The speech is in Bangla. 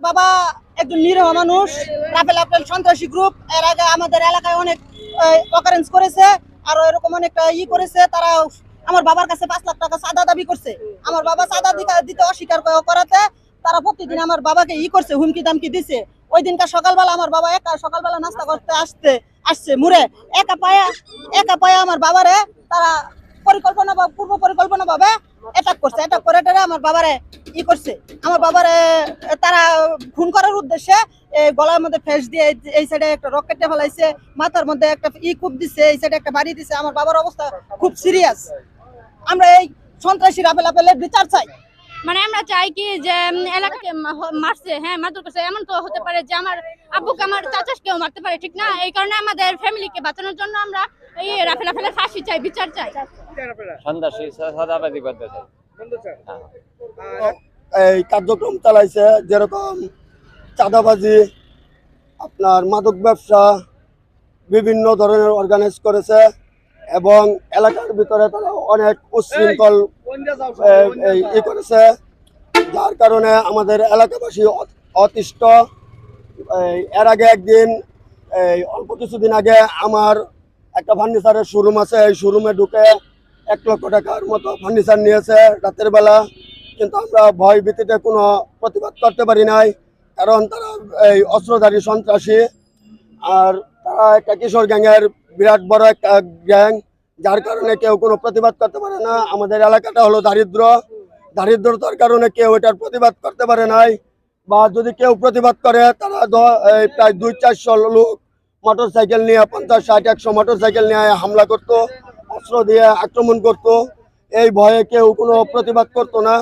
বাবা, একজন নিরীহ মানুষ, রাফেল আপেল সন্ত্রাসী গ্রুপ এর আগে আমাদের এলাকায় অনেক অকারেন্স করেছে, আর এরকম অনেকটা ই করেছে, তারা আমার বাবার কাছে পাঁচ লাখ টাকা চাঁদা দাবি করছে। আমার বাবা দিকা- দিতে অস্বীকার করাতে, তারা প্রতিদিন আমার বাবাকে ই করছে, হুমকি দামকি দিছে। ওই দিনকার সকালবেলা আমার বাবা একা, সকালবেলা নাস্তা করতে আসতে, আসছে, মুড়ে। একা পায়া একা পায়া আমার বাবারে, তারা পরিকল্পনা পূর্ব পরিকল্পনা ভাবে অ্যাটাক করছে। অ্যাটাক করে টেরে আমার বাবারে ই করছে। আমার বাবারে তারা খুন করার উদ্দেশ্যে গলার মধ্যে ফেস দিয়ে এই- সাইডে একটা রকেটে ফেলাইছে। মাথার মধ্যে একটা ই কূপ দিছে, এই সাইডে একটা বাড়ি দিছে। আমার বাবার অবস্থা খুব সিরিয়াস আমরা এই সন্ত্রাসী রাফেল আপেলের বিচার চাই। মানে আমরা চাই কি যে এলাকাকে মারছে। হ্যাঁ মারধর করছে। এমন তো হতে পারে যে, আমার আব্বুকে, আমার চাচাকেও মারতে পারে, ঠিক না? এই কারণে আমাদের ফ্যামিলিকে বাঁচানোর জন্য আমরা এই রাফেল রাফেলের ফাঁসি চাই, বিচার চাই। সন্ত্রাসী সাদাবাজি করতে চাই। এই কার্যক্রম চালাইছে যেরকম চাঁদাবাজি আপনার মাদক ব্যবসা বিভিন্ন ধরনের অর্গানাইজ করেছে এবং এলাকার ভিতরে তারা অনেক এই ই করেছে। যার কারণে আমাদের এলাকাবাসী অতিষ্ঠ। এই এর আগে একদিন এই অল্প কিছুদিন আগে আমার একটা ফার্নিচারের শোরুম আছে এই শোরুমে ঢুকে এক লক্ষ টাকার মতো ফার্নিচার নিয়েছে রাতের বেলা। কিন্তু আমরা ভয় ভীতিতে কোনো প্রতিবাদ করতে পারি নাই, কারণ তারা এই অস্ত্রধারী সন্ত্রাসী। আর তারা একটা কিশোর গ্যাংয়ের বিরাট বড় একটা গ্যাং, যার কারণে কেউ কোনো প্রতিবাদ করতে পারে না। আমাদের এলাকাটা হলো দারিদ্র। দারিদ্রতার কারণে কেউ এটার প্রতিবাদ করতে পারে নাই। বা যদি কেউ প্রতিবাদ করে, তারা প্রায় দুই চারশো লোক মোটর সাইকেল নিয়ে, পঞ্চাশ, ষাট, একশো মোটর সাইকেল নিয়ে হামলা করতো। অস্ত্র দিয়ে আক্রমণ করত। এই ভয়ে কেউ কোনো প্রতিবাদ করতো না।